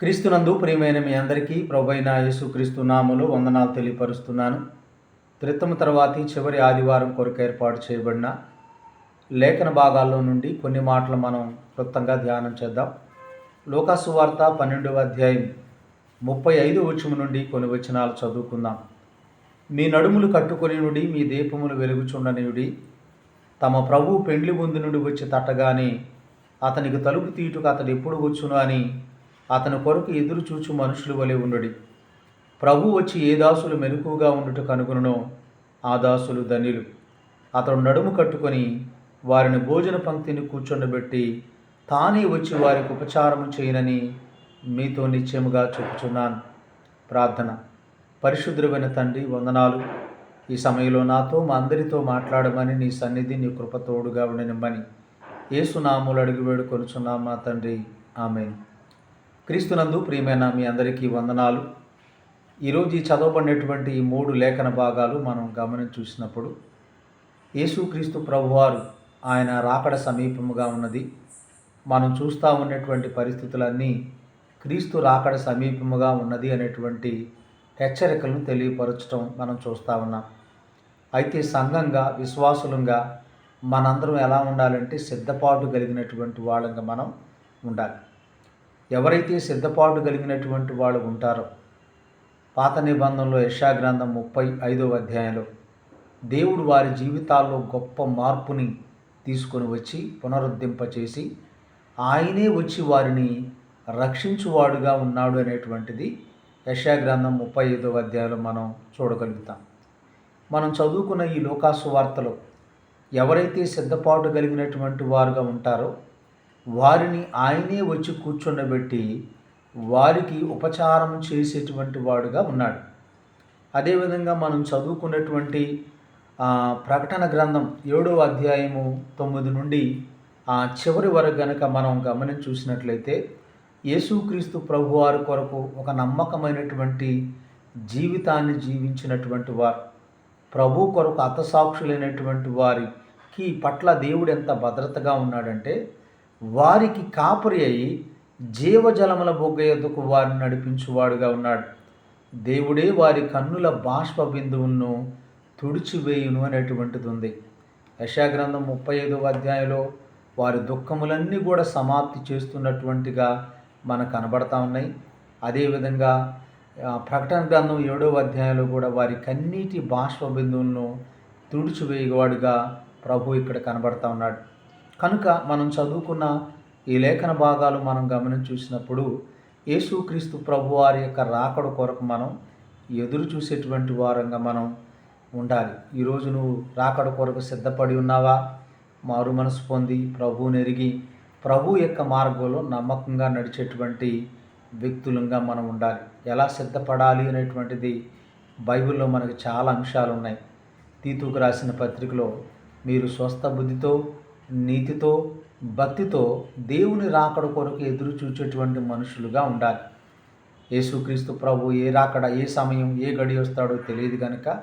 క్రీస్తునందు ప్రియమైన మీ అందరికీ ప్రభైన యేసుక్రీస్తు నామలు వందనాలు తెలియపరుస్తున్నాను. త్రిత్తము తర్వాతి చివరి ఆదివారం కొరకు ఏర్పాటు చేయబడిన లేఖన భాగాల్లో నుండి కొన్ని మాటలు మనం క్లుప్తంగా ధ్యానం చేద్దాం. లోకాసు వార్త పన్నెండవ అధ్యాయం ముప్పై ఐదు వచ్చము నుండి కొన్ని వచనాలు చదువుకుందాం. మీ నడుములు కట్టుకొని నుండి మీ దీపములు వెలుగుచుండనియుడి తమ ప్రభు పెండ్లి ముందు నుండి వచ్చి తట్టగానే అతనికి తలుపు తీయుటకు అతడు ఎప్పుడు వచ్చును అని అతని కొరకు ఎదురు చూచు మనుషులు వలె ఉండడి. ప్రభు వచ్చి ఏ దాసులు మెలకుగా ఉండుట కనుగొనో ఆ దాసులు ధన్యులు. అతడు నడుము కట్టుకొని వారిని భోజన పంక్తిని కూర్చొండబెట్టి తానే వచ్చి వారికి ఉపచారము చేయనని మీతో నిశ్చయముగా చెప్పుచున్నాను. ప్రార్థన. పరిశుద్రమైన తండ్రి వందనాలు. ఈ సమయంలో నాతో మా అందరితో మాట్లాడమని నీ సన్నిధి నీ కృపతోడుగా ఉండనిమ్మని ఏసునాములు అడిగి వేడుకొనుచున్నాం మా తండ్రి. ఆమె క్రీస్తునందు ప్రియమైన మీ అందరికీ వందనాలు. ఈరోజు ఈ చదవబడినటువంటి ఈ మూడు లేఖన భాగాలు మనం గమనించి చూసినప్పుడు యేసుక్రీస్తు ప్రభువారు ఆయన రాకడ సమీపముగా ఉన్నది. మనం చూస్తూ ఉన్నటువంటి పరిస్థితులన్నీ క్రీస్తు రాకడ సమీపముగా ఉన్నది అనేటువంటి హెచ్చరికలను తెలియపరచడం మనం చూస్తూ ఉన్నాం. అయితే సంఘంగా విశ్వాసులంగా మనందరం ఎలా ఉండాలంటే సిద్ధపాటు కలిగినటువంటి వాళ్ళంగా మనం ఉండాలి. ఎవరైతే సిద్ధపాటు కలిగినటువంటి వాళ్ళు ఉంటారో పాత నిబంధనలో యశాగ్రంథం ముప్పై ఐదవ అధ్యాయంలో దేవుడు వారి జీవితాల్లో గొప్ప మార్పుని తీసుకొని వచ్చి పునరుద్ధరింపచేసి ఆయనే వచ్చి వారిని రక్షించువాడుగా ఉన్నాడు అనేటువంటిది యశాగ్రంథం ముప్పై ఐదవ అధ్యాయంలో మనం చూడగలుగుతాం. మనం చదువుకున్న ఈ లోకాసు వార్తలో ఎవరైతే సిద్ధపాటు కలిగినటువంటి వారుగా ఉంటారో వారిని ఆయనే వచ్చి కూర్చుండబెట్టి వారికి ఉపచారం చేసేటువంటి వాడుగా ఉన్నాడు. అదేవిధంగా మనం చదువుకున్నటువంటి ప్రకటన గ్రంథం ఏడవ అధ్యాయము తొమ్మిది నుండి ఆ చివరి వరకు గనక మనం గమనించి చూసినట్లయితే యేసుక్రీస్తు ప్రభువారి కొరకు ఒక నమ్మకమైనటువంటి జీవితాన్ని జీవించినటువంటి వారు ప్రభు కొరకు అతసాక్షులైనటువంటి వారికి పట్ల దేవుడు ఎంత భద్రతగా ఉన్నాడంటే వారికి కాపురి అయి జీవజలముల బొగ్గ ఎద్దుకు వారిని నడిపించువాడుగా ఉన్నాడు. దేవుడే వారి కన్నుల బాష్ప బిందువును తుడిచివేయును అనేటువంటిది ఉంది యశాగ్రంథం ముప్పై ఐదవ అధ్యాయంలో వారి దుఃఖములన్నీ కూడా సమాప్తి చేస్తున్నటువంటిగా మనకు కనబడతా ఉన్నాయి. అదేవిధంగా ప్రకటన గ్రంథం ఏడవ అధ్యాయంలో కూడా వారి కన్నీటి బాష్ప బిందువులను తుడిచివేయవాడుగా ప్రభు ఇక్కడ కనబడతా ఉన్నాడు. కనుక మనం చదువుకున్న ఈ లేఖన భాగాలు మనం గమనించి చూసినప్పుడు యేసుక్రీస్తు ప్రభు వారి యొక్క రాకడ కొరకు మనం ఎదురు చూసేటువంటి వారంగా మనం ఉండాలి. ఈరోజు నువ్వు రాకడ కొరకు సిద్ధపడి ఉన్నావా? మారు మనసు పొంది ప్రభువుని ఎరిగి ప్రభు యొక్క మార్గంలో నమ్మకంగా నడిచేటువంటి వ్యక్తులంగా మనం ఉండాలి. ఎలా సిద్ధపడాలి అనేటువంటిది బైబిల్లో మనకు చాలా అంశాలు ఉన్నాయి తీతుకు రాసిన పత్రికలో మీరు స్వస్థ బుద్ధితో నీతితో భక్తితో దేవుని రాకడ కొరకు ఎదురు చూచేటువంటి మనుషులుగా ఉండాలి. యేసుక్రీస్తు ప్రభు ఏ రాకడ ఏ సమయం ఏ గడి వస్తాడో తెలియదు కనుక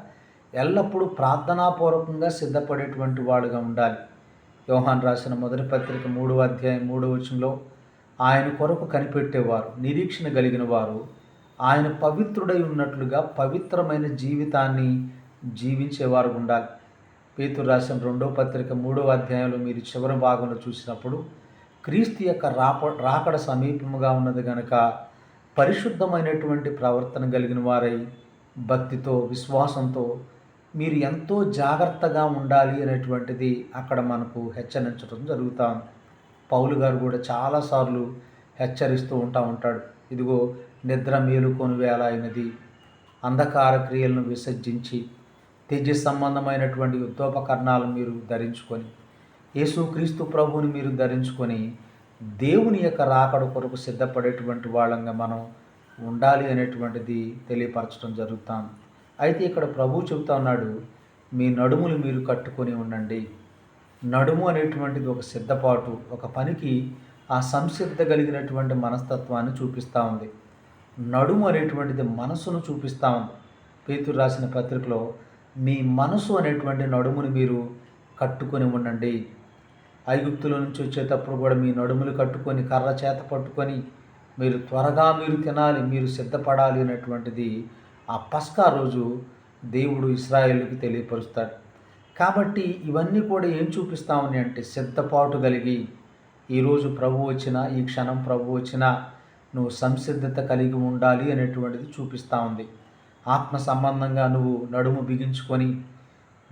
ఎల్లప్పుడూ ప్రార్థనాపూర్వకంగా సిద్ధపడేటువంటి వాడుగా ఉండాలి. యోహాన్ రాసిన మొదటి పత్రిక మూడవ అధ్యాయం మూడవ వచనంలో ఆయన కొరకు కనిపెట్టేవారు నిరీక్షణ కలిగిన వారు ఆయన పవిత్రుడై ఉన్నట్లుగా పవిత్రమైన జీవితాన్ని జీవించేవారు ఉండాలి. పేతురు రాసిన రెండో పత్రిక మూడవ అధ్యాయంలో మీరు చివరి భాగంలో చూసినప్పుడు క్రీస్తు యొక్క రాప రాకడ సమీపముగా ఉన్నది కనుక పరిశుద్ధమైనటువంటి ప్రవర్తన కలిగిన వారై భక్తితో విశ్వాసంతో మీరు ఎంతో జాగ్రత్తగా ఉండాలి అనేటువంటిది అక్కడ మనకు హెచ్చరించడం జరుగుతాం. పౌలు గారు కూడా చాలాసార్లు హెచ్చరిస్తూ ఉంటా ఉంటాడు. ఇదిగో నిద్ర మేలుకొని వేళ అయినది అంధకార క్రియలను విసర్జించి తేజ సంబంధమైనటువంటి యుద్ధోపకరణాలు మీరు ధరించుకొని యేసుక్రీస్తు ప్రభువుని మీరు ధరించుకొని దేవుని యొక్క రాకడ కొరకు సిద్ధపడేటువంటి వాళ్ళంగా మనం ఉండాలి అనేటువంటిది తెలియపరచడం జరుగుతాం. అయితే ఇక్కడ ప్రభు చెబుతా ఉన్నాడు మీ నడుములు మీరు కట్టుకొని ఉండండి. నడుము అనేటువంటిది ఒక సిద్ధపాటు ఒక పనికి ఆ సంసిద్ధ కలిగినటువంటి మనస్తత్వాన్ని చూపిస్తూ ఉంది. నడుము అనేటువంటిది మనసును చూపిస్తూ ఉంది. పేతురు రాసిన పత్రికలో మీ మనసు అనేటువంటి నడుముని మీరు కట్టుకొని ఉండండి. ఐగుప్తుల నుంచి వచ్చేటప్పుడు కూడా మీ నడుములు కట్టుకొని కర్ర చేత పట్టుకొని మీరు త్వరగా మీరు తినాలి మీరు సిద్ధపడాలి అనేటువంటిది ఆ పస్కా రోజు దేవుడు ఇస్రాయేల్కి తెలియపరుస్తాడు. కాబట్టి ఇవన్నీ కూడా ఏం చూపిస్తామని అంటే సిద్ధపాటు కలిగి ఈరోజు ప్రభు వచ్చిన ఈ క్షణం ప్రభు వచ్చిన నువ్వు సంసిద్ధత కలిగి ఉండాలి అనేటువంటిది చూపిస్తూ ఉంది. ఆత్మ సంబంధంగా నువ్వు నడుము బిగించుకొని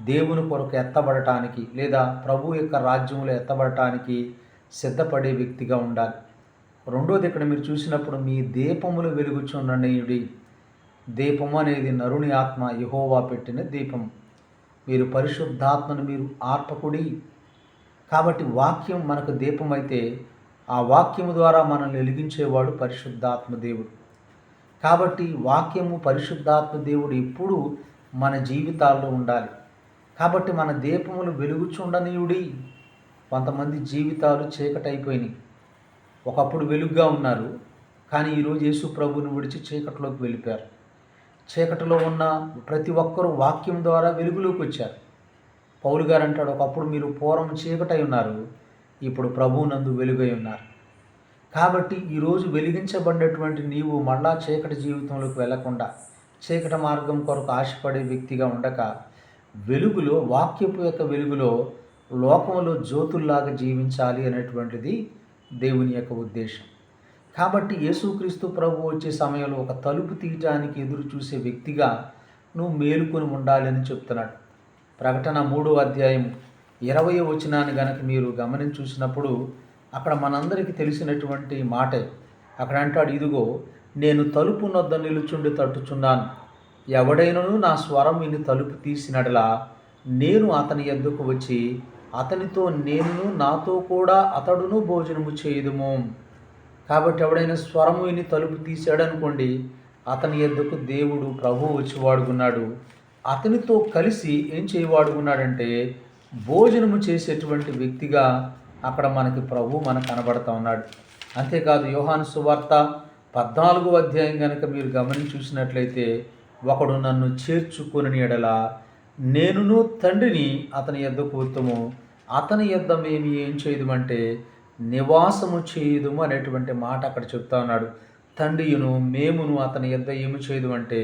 దేవుని కొరకు ఎత్తబడటానికి లేదా ప్రభు యొక్క రాజ్యంలో ఎత్తబడటానికి సిద్ధపడే వ్యక్తిగా ఉండాలి. రెండోది ఇక్కడ మీరు చూసినప్పుడు మీ దీపములు వెలుగుచున్నయుడి దీపము అనేది నరుని ఆత్మ యహోవా పెట్టిన దీపం. మీరు పరిశుద్ధాత్మను మీరు ఆర్పకుడి. కాబట్టి వాక్యం మనకు దీపమైతే ఆ వాక్యము ద్వారా మనల్ని వెలిగించేవాడు పరిశుద్ధాత్మ దేవుడు. కాబట్టి వాక్యము పరిశుద్ధాత్మ దేవుడు ఎప్పుడు మన జీవితాల్లో ఉండాలి. కాబట్టి మన దీపములు వెలుగుచుండనీయుడి. కొంతమంది జీవితాలు చీకటైపోయినాయి. ఒకప్పుడు వెలుగుగా ఉన్నారు. కానీ ఈరోజు యేసు ప్రభుని విడిచి చీకటిలోకి వెళ్ళిపోయారు. చీకటిలో ఉన్న ప్రతి ఒక్కరూ వాక్యం ద్వారా వెలుగులోకి వచ్చారు. పౌలు గారు అంటాడు ఒకప్పుడు మీరు పూర్వం చీకటై ఉన్నారు. ఇప్పుడు ప్రభువునందు వెలుగై ఉన్నారు. కాబట్టి ఈరోజు వెలిగించబడినటువంటి నీవు మళ్ళా చీకటి జీవితంలోకి వెళ్ళకుండా చీకటి మార్గం కొరకు ఆశపడే వ్యక్తిగా ఉండక వెలుగులో వాక్యపు యొక్క వెలుగులో లోకంలో జ్యోతుల్లాగా జీవించాలి అనేటువంటిది దేవుని యొక్క ఉద్దేశం. కాబట్టి యేసుక్రీస్తు ప్రభు వచ్చే సమయంలో ఒక తలుపు తీయటానికి ఎదురు చూసే వ్యక్తిగా నువ్వు మేలుకొని ఉండాలి అని చెప్తున్నాడు. ప్రకటన మూడో అధ్యాయం ఇరవై వచనాన్ని గనక మీరు గమనించి చూసినప్పుడు అక్కడ మనందరికీ తెలిసినటువంటి మాటే. అక్కడ అంటాడు ఇదిగో నేను తలుపు నొద్ద నిలుచుండి తట్టుచున్నాను. ఎవడైనను నా స్వరం విని తలుపు తీసినడలా నేను అతని ఎద్దుకు వచ్చి అతనితో నేను నాతో కూడా అతడును భోజనము చేయదుము. కాబట్టి ఎవడైనా స్వరము విని తలుపు తీసాడనుకోండి అతని ఎద్దుకు దేవుడు ప్రభు వచ్చి వాడుకున్నాడు. అతనితో కలిసి ఏం చేయవాడుకున్నాడంటే భోజనము చేసేటువంటి వ్యక్తిగా అక్కడ మనకి ప్రభు మనకు కనబడతా ఉన్నాడు. అంతేకాదు యోహాను సువార్త పద్నాలుగో అధ్యాయం కనుక మీరు గమనించి చూసినట్లయితే ఒకడు నన్ను చేర్చుకుని ఎడల నేనును తండ్రిని అతని యొద్ద ఉత్తము. అతని యొద్ద మేము ఏం చేయదుమంటే నివాసము చేయదుము అనేటువంటి మాట అక్కడ చెప్తా ఉన్నాడు. తండ్రియును మేమును అతని యొద్ద ఏమి చేయదు అంటే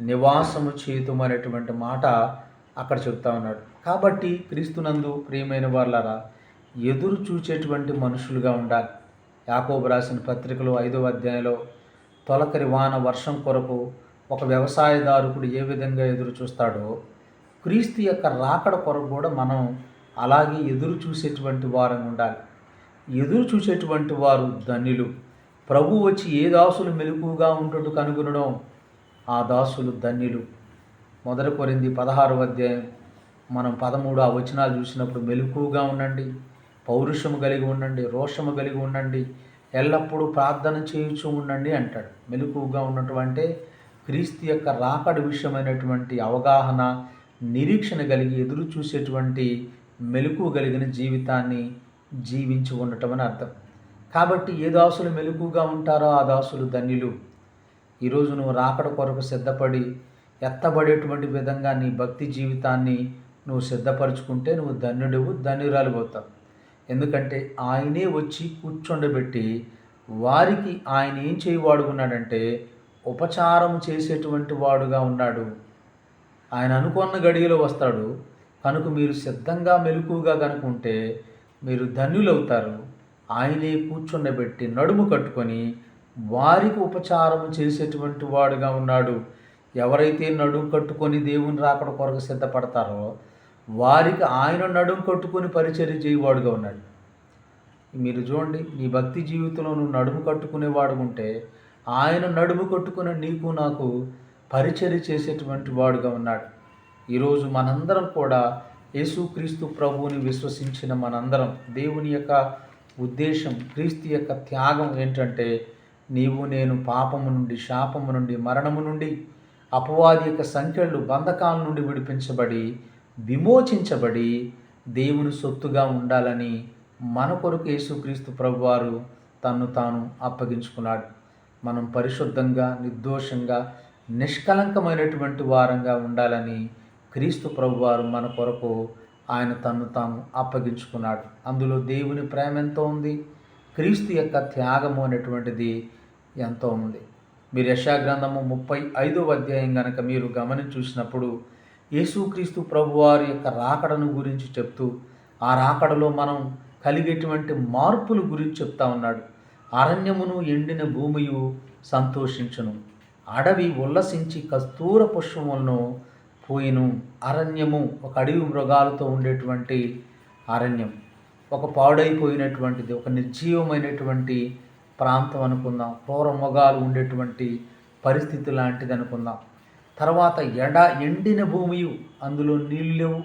నివాసము చేయదుము అనేటువంటి మాట అక్కడ చెప్తా ఉన్నాడు. కాబట్టి క్రీస్తునందు ప్రియమైన వాళ్ళరా ఎదురు చూచేటువంటి మనుషులుగా ఉండాలి. యాకోబు రాసిన పత్రికలో ఐదవ అధ్యాయంలో తొలకరి వాన వర్షం కొరకు ఒక వ్యవసాయదారుకుడు ఏ విధంగా ఎదురు చూస్తాడో క్రీస్తు యొక్క రాకడ కొరకు కూడా మనం అలాగే ఎదురు చూసేటువంటి వారం ఉండాలి. ఎదురు చూసేటువంటి వారు ధన్యులు. ప్రభు వచ్చి ఏ దాసులు మెలకుగా ఉంటుడు కనుగొనడం? ఆ దాసులు ధన్యులు. మొదటి కొరింది పదహారు అధ్యాయం మనం పదమూడు ఆ వచనాలు చూసినప్పుడు మెలకుగా ఉండండి. పౌరుషము కలిగి ఉండండి రోషము కలిగి ఉండండి ఎల్లప్పుడూ ప్రార్థన చేయించు ఉండండి అంటాడు. మెలకువగా ఉన్నటువంటి క్రీస్తు యొక్క రాకడ విషయమైనటువంటి అవగాహన నిరీక్షణ కలిగి ఎదురు చూసేటువంటి మెలకువ కలిగిన జీవితాన్ని జీవించి ఉండటం అని అర్థం. కాబట్టి ఏ దాసులు మెలకుగా ఉంటారో ఆ దాసులు ధన్యులు. ఈరోజు నువ్వు రాకడ కొరకు సిద్ధపడి ఎత్తబడేటువంటి విధంగా నీ భక్తి జీవితాన్ని నువ్వు సిద్ధపరచుకుంటే నువ్వు ధన్యుడివు ధన్యురాలు పోతావు ఎందుకంటే ఆయనే వచ్చి కూర్చొండబెట్టి వారికి ఆయన ఏం చేయవాడుకున్నాడంటే ఉపచారం చేసేటువంటి వాడుగా ఉన్నాడు. ఆయన అనుకున్న గడియలో వస్తాడు. కనుక మీరు సిద్ధంగా మెలకుగా కనుకుంటే మీరు ధన్యులవుతారు. ఆయనే కూర్చుండబెట్టి నడుము కట్టుకొని వారికి ఉపచారం చేసేటువంటి వాడుగా ఉన్నాడు. ఎవరైతే నడుము కట్టుకొని దేవుని రాకడ కొరకు సిద్ధపడతారో వారికి ఆయన నడుము కట్టుకొని పరిచర్య చేయవాడుగా ఉన్నాడు. మీరు చూడండి నీ భక్తి జీవితంలో నువ్వు నడుము కట్టుకునేవాడు ఉంటే ఆయన నడుము కట్టుకుని నీకు నాకు పరిచర్య చేసేటువంటి వాడుగా ఉన్నాడు. ఈరోజు మనందరం కూడా యేసుక్రీస్తు ప్రభువుని విశ్వసించిన మనందరం దేవుని యొక్క ఉద్దేశం క్రీస్తు యొక్క త్యాగం ఏంటంటే నీవు నేను పాపము నుండి శాపము నుండి మరణము నుండి అపవాది యొక్క సంఖ్యలు బంధకాల నుండి విడిపించబడి విమోచించబడి దేవుని సొత్తుగా ఉండాలని మన కొరకు యేసుక్రీస్తు ప్రభువారు తన్ను తాను అప్పగించుకున్నాడు. మనం పరిశుద్ధంగా నిర్దోషంగా నిష్కలంకమైనటువంటి వారంగా ఉండాలని క్రీస్తు ప్రభువారు మన కొరకు ఆయన తన్ను తాను అప్పగించుకున్నాడు. అందులో దేవుని ప్రేమ ఎంతో ఉంది క్రీస్తు యొక్క త్యాగము అనేటువంటిది ఎంతో ఉంది. మీరు యశాగ్రంథము ముప్పై ఐదవ అధ్యాయం కనుక మీరు గమని చూసినప్పుడు యేసుక్రీస్తు ప్రభువారి యొక్క రాకడను గురించి చెప్తూ ఆ రాకడలో మనం కలిగేటువంటి మార్పుల గురించి చెప్తా ఉన్నాడు. అరణ్యమును ఎండిన భూమియు సంతోషించును. అడవి ఉల్లసించి కస్తూర పుష్పములను పోయిను. అరణ్యము ఒక అడవి మృగాలతో ఉండేటువంటి అరణ్యం. ఒక పాడైపోయినటువంటిది ఒక నిర్జీవమైనటువంటి ప్రాంతం అనుకుందాం. క్రూర మృగాలు ఉండేటువంటి పరిస్థితి లాంటిది అనుకుందాం. తర్వాత ఎడ ఎండిన భూమియు అందులో నీళ్ళు లేవు.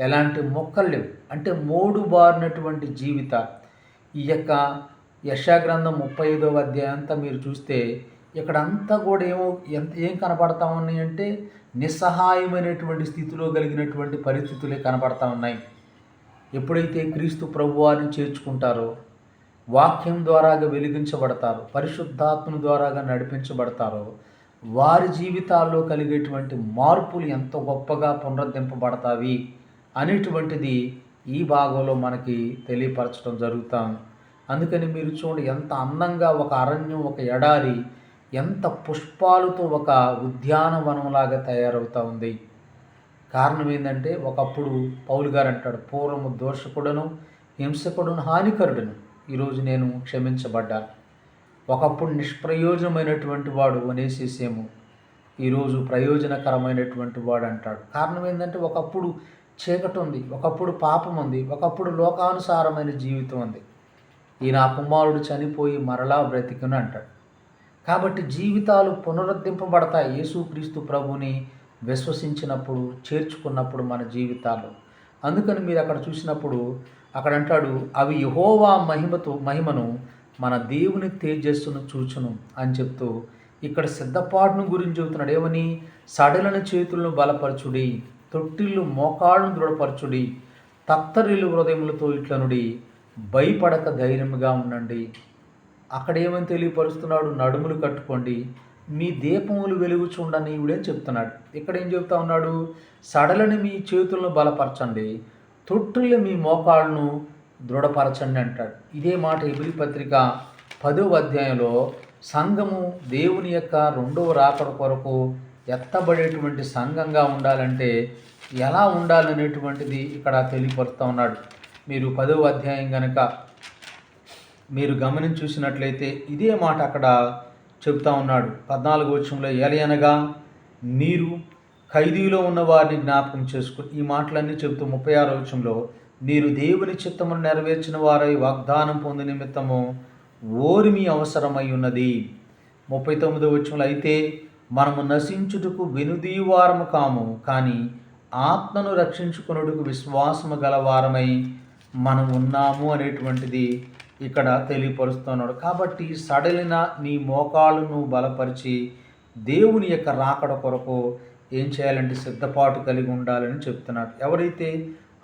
ఎలాంటి మొక్కలు లేవు. అంటే మోడు బారినటువంటి జీవిత. ఈ యొక్క యశాగ్రంథం ముప్పై ఐదవ అధ్యాయం అంతా మీరు చూస్తే ఇక్కడ అంతా కూడా ఏమో ఎంత ఏం కనపడతా ఉన్నాయి అంటే నిస్సహాయమైనటువంటి స్థితిలో కలిగినటువంటి పరిస్థితులే కనపడతా ఉన్నాయి. ఎప్పుడైతే క్రీస్తు ప్రభువారిని చేర్చుకుంటారో వాక్యం ద్వారాగా వెలిగించబడతారో పరిశుద్ధాత్మ ద్వారాగా నడిపించబడతారో వారి జీవితాల్లో కలిగేటువంటి మార్పులు ఎంత గొప్పగా పునరుద్ధరింపబడతావి అనేటువంటిది ఈ భాగంలో మనకి తెలియపరచడం జరుగుతాం. అందుకని మీరు చూడండి ఎంత అందంగా ఒక అరణ్యం ఒక ఎడారి ఎంత పుష్పాలతో ఒక ఉద్యానవనంలాగా తయారవుతూ ఉంది. కారణం ఏంటంటే ఒకప్పుడు పౌలు గారు అంటాడు పూర్వము దోషకుడను హింసకుడును హానికరుడును. ఈరోజు నేను క్షమించబడ్డాను. ఒకప్పుడు నిష్ప్రయోజనమైనటువంటి వాడు అనేసేసేము ఈరోజు ప్రయోజనకరమైనటువంటి వాడు అంటాడు కారణం ఏంటంటే ఒకప్పుడు చీకటి ఉంది ఒకప్పుడు పాపం ఉంది ఒకప్పుడు లోకానుసారమైన జీవితం ఉంది ఈ నా కుమారుడు చనిపోయి మరలా బ్రతికును అంటాడు. కాబట్టి జీవితాలు పునరుద్ధరింపబడతాయి యేసుక్రీస్తు ప్రభుని విశ్వసించినప్పుడు చేర్చుకున్నప్పుడు మన జీవితాలు. అందుకని మీరు అక్కడ చూసినప్పుడు అక్కడ అంటాడు అవి యహోవా మహిమతో మహిమను మన దేవుని తేజస్సును చూచును అని చెప్తూ ఇక్కడ సిద్ధపాటును గురించి చెబుతున్నాడు. ఏమని? సడలని చేతులను బలపరచుడి తొట్టిల్లు మోకాళ్ళను దృఢపరచుడి తత్తరిల్లు హృదయములతో ఇట్లనుడి భయపడక ధైర్యముగా ఉండండి. అక్కడ ఏమని తెలియపరుస్తున్నాడు? నడుములు కట్టుకోండి. మీ దీపములు వెలుగుచుండని ఇవిడేం చెప్తున్నాడు. ఇక్కడ ఏం చెప్తా ఉన్నాడు? సడలని మీ చేతులను బలపరచండి తొట్టిల్లు మీ మోకాళ్ళను దృఢపరచండి అంటాడు. ఇదే మాట ఎబిలి పత్రిక పదవ అధ్యాయంలో సంఘము దేవుని యొక్క రెండవ రాకడ కొరకు ఎత్తబడేటువంటి సంఘంగా ఉండాలంటే ఎలా ఉండాలనేటువంటిది ఇక్కడ తెలియపరుస్తూ ఉన్నాడు. మీరు పదవ అధ్యాయం కనుక మీరు గమనించి చూసినట్లయితే ఇదే మాట అక్కడ చెప్తా ఉన్నాడు. పద్నాలుగు వచ్చంలో ఎలయనగా మీరు ఖైదీలో ఉన్న వారిని జ్ఞాపకం చేసుకుని ఈ మాటలన్నీ చెబుతూ ముప్పై ఆరో వచ్చంలో మీరు దేవుని చిత్తమును నెరవేర్చిన వారై వాగ్దానం పొంది నిమిత్తము ఓరిమి అవసరమై ఉన్నది. ముప్పై తొమ్మిదో వచ్చంలో అయితే మనము నశించుటకు వెనుదీవారము కాము కానీ ఆత్మను రక్షించుకున్నట్టుకు విశ్వాసము గలవారమై మనం ఉన్నాము అనేటువంటిది ఇక్కడ తెలియపరుస్తున్నాడు. కాబట్టి సడలిన నీ మోకాళ్ళను బలపరిచి దేవుని యొక్క రాకడ కొరకు ఏం చేయాలంటే సిద్ధపాటు కలిగి ఉండాలని చెప్తున్నాడు. ఎవరైతే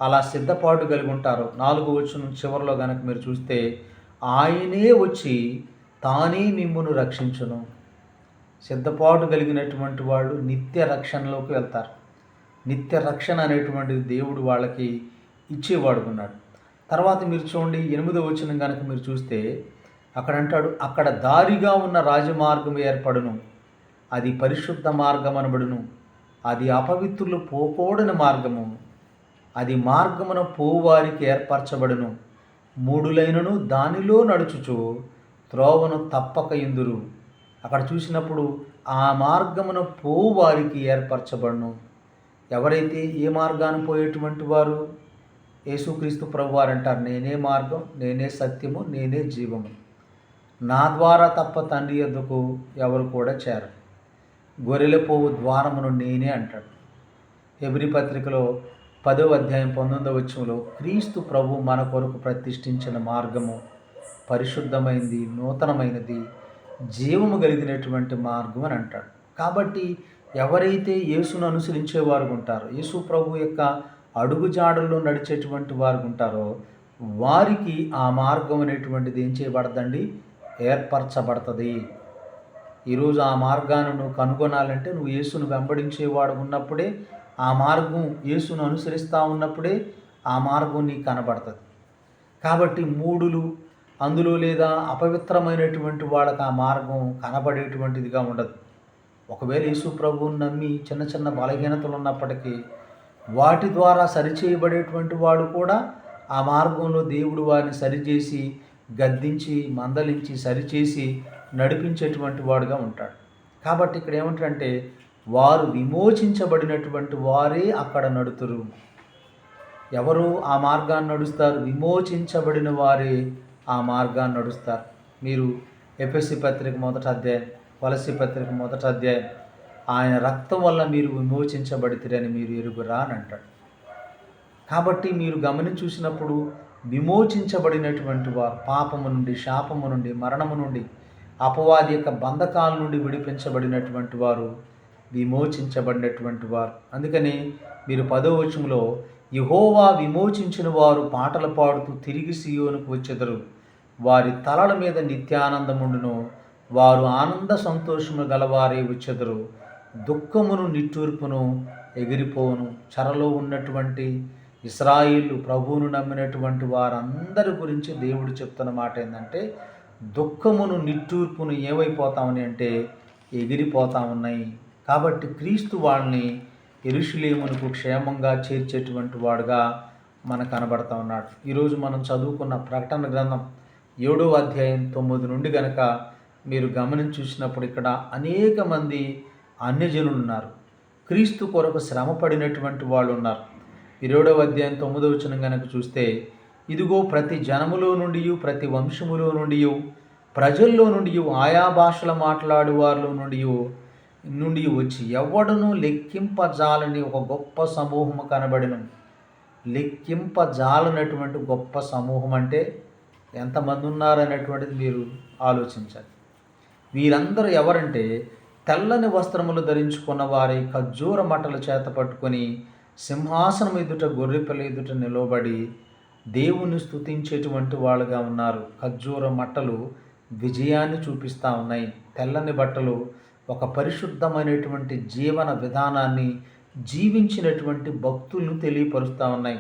అలా సిద్ధపాటు కలిగి ఉంటారు. నాలుగు వచ్చిన చివరిలో కనుక మీరు చూస్తే ఆయనే వచ్చి తానే మిమ్మును రక్షించును. సిద్ధపాటు కలిగినటువంటి వాళ్ళు నిత్య రక్షణలోకి వెళ్తారు. నిత్య రక్షణ అనేటువంటిది దేవుడు వాళ్ళకి ఇచ్చేవాడు ఉన్నాడు. తర్వాత మీరు చూడండి ఎనిమిదో వచ్చిన కనుక మీరు చూస్తే అక్కడ అంటాడు అక్కడ దారిగా ఉన్న రాజమార్గం ఏర్పడును. అది పరిశుద్ధ మార్గం అనబడును. అది అపవిత్రులు పోకూడని మార్గము. అది మార్గమున పోవారికి ఏర్పరచబడును. మూడులైనను దానిలో నడుచుచు త్రోవను తప్పక ఎందురు అక్కడ చూసినప్పుడు ఆ మార్గమున పోవారికి ఏర్పరచబడును. ఎవరైతే ఏ మార్గాన్ని పోయేటువంటి వారు? యేసుక్రీస్తు ప్రభు వారు అంటారు నేనే మార్గం నేనే సత్యము నేనే జీవము. నా ద్వారా తప్ప తండ్రి ఎందుకు ఎవరు కూడా చేరరు. గొర్రెల పోవు ద్వారమును నేనే అంటాడు. ఎబ్రి పత్రికలో పదో అధ్యాయం పంతొమ్మిదవ వచ్చంలో క్రీస్తు ప్రభు మన కొరకు ప్రతిష్ఠించిన మార్గము పరిశుద్ధమైనది నూతనమైనది జీవము కలిగినటువంటి మార్గం అని అంటాడు. కాబట్టి ఎవరైతే యేసును అనుసరించేవారు ఉంటారో యేసు ప్రభు యొక్క అడుగుజాడల్లో నడిచేటువంటి వారు ఉంటారో వారికి ఆ మార్గం అనేటువంటిది ఏం చేయబడదండి? ఏర్పరచబడుతుంది. ఈరోజు ఆ మార్గాన్ని నువ్వు కనుగొనాలంటే నువ్వు యేసును వెంబడించేవాడు ఉన్నప్పుడే ఆ మార్గం యేసును అనుసరిస్తూ ఉన్నప్పుడే ఆ మార్గం నీకు కనబడుతుంది. కాబట్టి మూడులు అందులో లేదా అపవిత్రమైనటువంటి వాళ్ళకి ఆ మార్గం కనబడేటువంటిదిగా ఉండదు. ఒకవేళ యేసు ప్రభువుని నమ్మి చిన్న చిన్న బలహీనతలు ఉన్నప్పటికీ వాటి ద్వారా సరిచేయబడేటువంటి వాడు కూడా ఆ మార్గంలో దేవుడు వారిని సరిచేసి గద్దించి మందలించి సరిచేసి నడిపించేటువంటి వాడుగా ఉంటాడు. కాబట్టి ఇక్కడ ఏమిటంటే వారు విమోచించబడినటువంటి వారే అక్కడ నడుతురు. ఎవరు ఆ మార్గాన్ని నడుస్తారు? విమోచించబడిన వారే ఆ మార్గాన్ని నడుస్తారు. మీరు ఎపిఎస్సి పత్రిక మొదట అధ్యాయం వలసి పత్రిక మొదట అధ్యాయం ఆయన రక్తం వల్ల మీరు విమోచించబడితిరని మీరు ఎరుగురా అని అంటాడు. కాబట్టి మీరు గమనించి చూసినప్పుడు విమోచించబడినటువంటి వారు పాపము నుండి శాపము నుండి మరణము నుండి అపవాది యొక్క బంధకాల నుండి విడిపించబడినటువంటి వారు విమోచించబడినటువంటి వారు. అందుకని మీరు పదో వచనంలో యహోవా విమోచించిన వారు పాటలు పాడుతూ తిరిగి సియోనుకు వచ్చెదరు. వారి తలల మీద నిత్యానందముండును వారు ఆనంద సంతోషము గలవారే వచ్చెదరు. దుఃఖమును నిట్టూర్పును ఎగిరిపోవును. చెరలో ఉన్నటువంటి ఇస్రాయిలు ప్రభువును నమ్మినటువంటి వారందరి గురించి దేవుడు చెప్తున్న మాట ఏంటంటే దుఃఖమును నిట్టూర్పును ఏమైపోతామని అంటే ఎగిరిపోతా ఉన్నాయి కాబట్టి క్రీస్తు వాళ్ళని ఎరుషులేమునకు క్షేమంగా చేర్చేటువంటి వాడుగా మనకు కనబడతా ఉన్నాడు. ఈరోజు మనం చదువుకున్న ప్రకటన గ్రంథం ఏడో అధ్యాయం తొమ్మిది నుండి గనక మీరు గమనించి చూసినప్పుడు ఇక్కడ అనేక మంది అన్యజనులు ఉన్నారు. క్రీస్తు కొరకు శ్రమ పడినటువంటి వాళ్ళు ఉన్నారు. ఇరవడవ అధ్యాయం తొమ్మిదవ వచనం కనుక చూస్తే ఇదిగో ప్రతి జనములో నుండి ప్రతి వంశములో నుండి ప్రజల్లో నుండి ఆయా భాషల మాట్లాడువారిలో నుండి నుండి వచ్చి ఎవడును లెక్కింపజాలని ఒక గొప్ప సమూహము కనబడిన. లెక్కింపజాలనటువంటి గొప్ప సమూహం అంటే ఎంతమంది ఉన్నారనేటువంటిది మీరు ఆలోచించాలి. వీరందరూ ఎవరంటే తెల్లని వస్త్రములు ధరించుకున్న వారి ఖజ్జూర మట్టల చేత పట్టుకొని సింహాసనం ఎదుట గొర్రెపిల్ల ఎదుట నిలవబడి దేవుని స్థుతించేటువంటి వాళ్ళుగా ఉన్నారు. ఖజ్జూర మట్టలు విజయాన్ని చూపిస్తూ ఉన్నాయి. తెల్లని బట్టలు ఒక పరిశుద్ధమైనటువంటి జీవన విధానాన్ని జీవించినటువంటి భక్తులను తెలియపరుస్తూ ఉన్నాయి.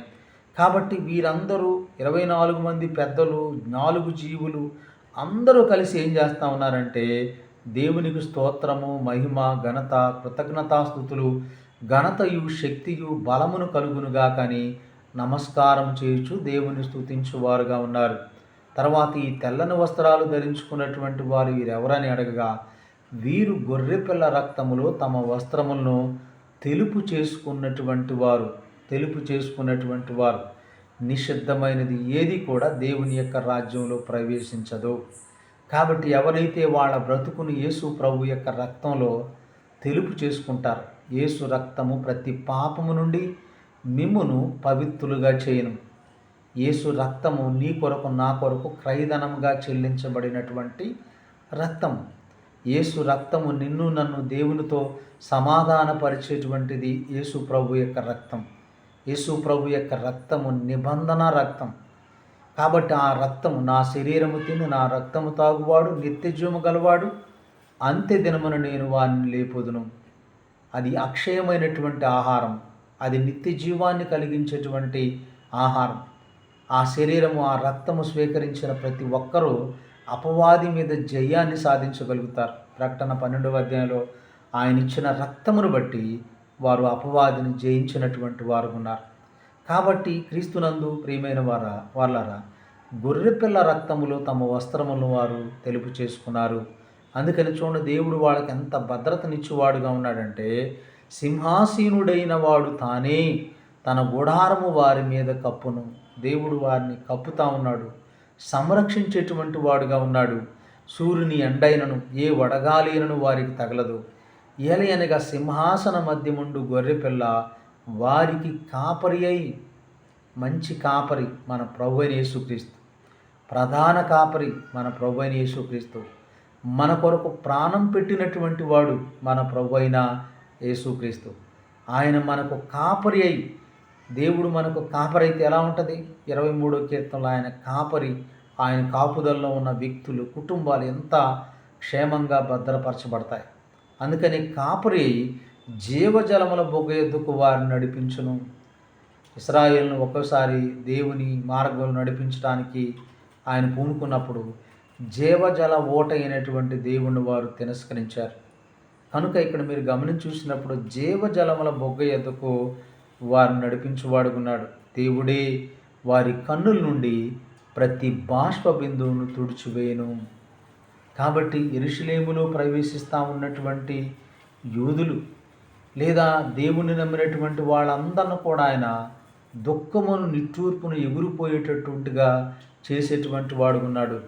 కాబట్టి వీరందరూ ఇరవై నాలుగు మంది పెద్దలు నాలుగు జీవులు అందరూ కలిసి ఏం చేస్తూ ఉన్నారంటే దేవునికి స్తోత్రము మహిమ ఘనత కృతజ్ఞతాస్థుతులు ఘనతయు శక్తియు బలమును కలుగునుగా కానీ నమస్కారం చేయుచు దేవుని స్థుతించువారుగా ఉన్నారు. తర్వాత ఈ తెల్లని వస్త్రాలు ధరించుకున్నటువంటి వారు వీరెవరని అడగగా వీరు గొర్రెపిల్ల రక్తములో తమ వస్త్రములను తెలుపు చేసుకున్నటువంటి వారు తెలుపు చేసుకున్నటువంటి వారు. నిషిద్ధమైనది ఏది కూడా దేవుని యొక్క రాజ్యంలో ప్రవేశించదు. కాబట్టి ఎవరైతే వాళ్ళ బ్రతుకును యేసు ప్రభు యొక్క రక్తంలో తెలుపు చేసుకుంటారు యేసు రక్తము ప్రతి పాపము నుండి మిమ్మును పవిత్రులుగా చేయను. యేసు రక్తము నీ కొరకు నా కొరకు క్రైదనంగా చెల్లించబడినటువంటి రక్తం యేసు రక్తము నిన్ను నన్ను దేవునితో సమాధానపరిచేటువంటిది యేసు ప్రభు యొక్క రక్తం. యేసు ప్రభు యొక్క రక్తము నిబంధన రక్తం. కాబట్టి ఆ రక్తము నా శరీరము తిని నా రక్తము తాగువాడు నిత్యజీవము గలవాడు. అంత్య దినమున నేను వారిని లేపుదును. అది అక్షయమైనటువంటి ఆహారం. అది నిత్య జీవాన్ని కలిగించేటువంటి ఆహారం. ఆ శరీరము ఆ రక్తము స్వీకరించిన ప్రతి ఒక్కరూ అపవాది మీద జయాన్ని సాధించగలుగుతారు. ప్రకటన పన్నెండవ అధ్యాయంలో ఆయన ఇచ్చిన రక్తమును బట్టి వారు అపవాదిని జయించినటువంటి వారు ఉన్నారు. కాబట్టి క్రీస్తునందు ప్రియమైన వారా వాళ్ళరా గొర్రెపిల్ల రక్తములో తమ వస్త్రములను వారు తెలుపు చేసుకున్నారు. అందుకని చూడండి దేవుడు వాళ్ళకి ఎంత భద్రతనిచ్చేవాడుగా ఉన్నాడంటే సింహాసీనుడైన వాడు తానే తన గుడారము వారి మీద కప్పును దేవుడు వారిని కప్పుతా ఉన్నాడు. సంరక్షించేటువంటి వాడుగా ఉన్నాడు. సూర్యుని ఎండైనను ఏ వడగాలినను వారికి తగలదు. ఏలయనగా సింహాసన మధ్యముండు గొర్రెపిల్ల వారికి కాపరి అయి మంచి కాపరి మన ప్రభు అయిన యేసుక్రీస్తు. ప్రధాన కాపరి మన ప్రభు అయిన యేసుక్రీస్తు. మన కొరకు ప్రాణం పెట్టినటువంటి వాడు మన ప్రభు అయిన యేసుక్రీస్తు. ఆయన మనకు కాపరి అయి దేవుడు మనకు కాపరైతే ఎలా ఉంటుంది? ఇరవై మూడో కీర్తనలో ఆయన కాపరి ఆయన కాపుదల్లో ఉన్న వ్యక్తులు కుటుంబాలు ఎంత క్షేమంగా భద్రపరచబడతాయి. అందుకని కాపరి జీవజలముల బొగ్గ ఎద్దుకు వారిని నడిపించును. ఇస్రాయేల్ను ఒక్కోసారి దేవుని మార్గంలో నడిపించడానికి ఆయన పూనుకున్నప్పుడు జీవజల ఓట అయినటువంటి దేవుణ్ణి వారు తిరస్కరించారు. కనుక ఇక్కడ మీరు గమనించి చూసినప్పుడు జీవజలముల బొగ్గ ఎద్దుకు వారు నడిపించువాడుకున్నాడు దేవుడే వారి కన్నుల నుండి ప్రతి బాష్ప బిందువును తుడిచివేయను. కాబట్టి ఇరుషులేములో ప్రవేశిస్తూ ఉన్నటువంటి యూదులు లేదా దేవుని నమ్మినటువంటి వాళ్ళందరిని కూడా ఆయన దుఃఖమును నిట్టూర్పును ఎగురిపోయేటటువంటిగా చేసేటువంటి వాడు ఉన్నాడు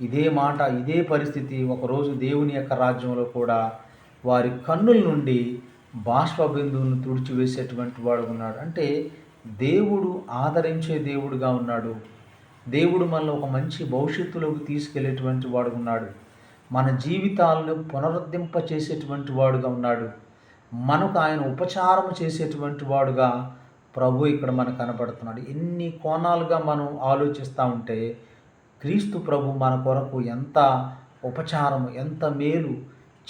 ఇదే మాట ఇదే పరిస్థితి ఒకరోజు దేవుని యొక్క రాజ్యంలో కూడా వారి కన్నుల నుండి బాష్ప బిందువును తుడిచివేసేటువంటి వాడు ఉన్నాడు. అంటే దేవుడు ఆదరించే దేవుడుగా ఉన్నాడు. దేవుడు మనల్ని ఒక మంచి భవిష్యత్తులోకి తీసుకెళ్ళేటువంటి వాడు ఉన్నాడు. మన జీవితాలను పునరుద్ధింప చేసేటువంటి వాడుగా ఉన్నాడు. మనకు ఆయన ఉపచారం చేసేటువంటి వాడుగా ప్రభు ఇక్కడ మనకు కనపడుతున్నాడు ఎన్ని కోణాలుగా మనం ఆలోచిస్తూ ఉంటే క్రీస్తు ప్రభు మన కొరకు ఎంత ఉపచారం ఎంత మేలు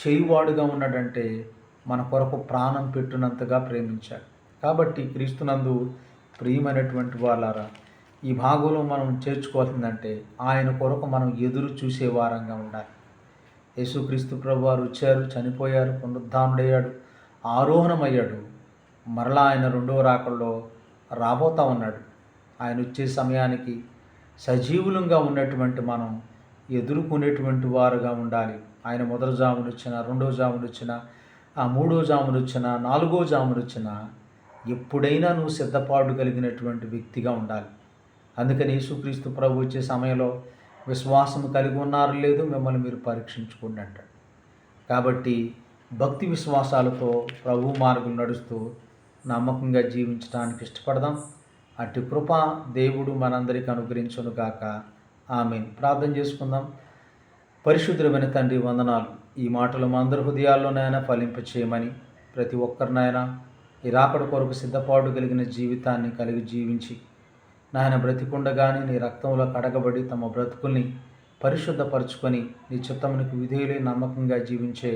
చేయువాడుగా ఉన్నాడంటే మన కొరకు ప్రాణం పెట్టినంతగా ప్రేమించాడు. కాబట్టి క్రీస్తునందు ప్రియమైనటువంటి వాళ్ళారా ఈ భాగంలో మనం చేర్చుకోవాల్సిందంటే ఆయన కొరకు మనం ఎదురు చూసే వారంగా ఉండాలి. యేసుక్రీస్తు ప్రభు వారు వచ్చారు చనిపోయారు పునరుద్ధానుడయ్యాడు ఆరోహణమయ్యాడు. మరలా ఆయన రెండవ రాకల్లో రాబోతా ఉన్నాడు. ఆయన వచ్చే సమయానికి సజీవులంగా ఉన్నటువంటి మనం ఎదుర్కొనేటువంటి వారుగా ఉండాలి. ఆయన మొదటి జామునిచ్చిన రెండవ రెండో వచ్చిన ఆ మూడో జామును నాలుగో జామును ఎప్పుడైనా నువ్వు సిద్ధపాటు కలిగినటువంటి వ్యక్తిగా ఉండాలి. అందుకని యేసుక్రీస్తు ప్రభు వచ్చే సమయంలో విశ్వాసం కలిగి ఉన్నారు లేదు మిమ్మల్ని మీరు పరీక్షించుకోండి అంటాడు. కాబట్టి భక్తి విశ్వాసాలతో ప్రభు మార్గం నడుస్తూ నమ్మకంగా జీవించడానికి ఇష్టపడదాం. అటు కృప దేవుడు మనందరికీ అనుగ్రహించును గాక ఆమె ప్రార్థన చేసుకుందాం. పరిశుద్ధమైన తండ్రి వందనాలు. ఈ మాటలు మా అందరి హృదయాల్లోనైనా ఫలింప చేయమని ప్రతి ఒక్కరినైనా ఈ రాకడ కొరకు సిద్ధపాటు కలిగిన జీవితాన్ని కలిగి జీవించి నాయన బ్రతికుండగానే నీ రక్తంలో కడగబడి తమ బ్రతుకుల్ని పరిశుద్ధపరచుకొని నీ చిత్తమునికి విధేయులే నమ్మకంగా జీవించే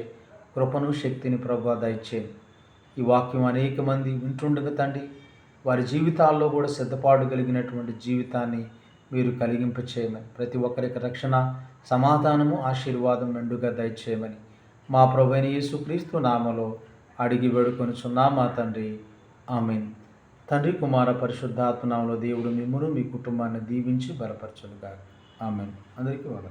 కృపను శక్తిని ప్రభా దయచే. ఈ వాక్యం అనేక మంది వింటుండగా తండ్రి వారి జీవితాల్లో కూడా సిద్ధపాటు కలిగినటువంటి జీవితాన్ని మీరు కలిగింపచేయమని. ప్రతి ఒక్కరికి రక్షణ సమాధానము ఆశీర్వాదం మెండుగా దయచేయమని. మా ప్రభుని యేసుక్రీస్తు నామలో అడిగి వేడుకొనుచున్నా మా తండ్రి. ఆమెన్. తండ్రి కుమార పరిశుద్ధాత్మనామలో దేవుడు మిమ్మును మీ కుటుంబాన్ని దీవించి బలపరచునుగా ఆమెన్. అందరికీ వాళ్ళ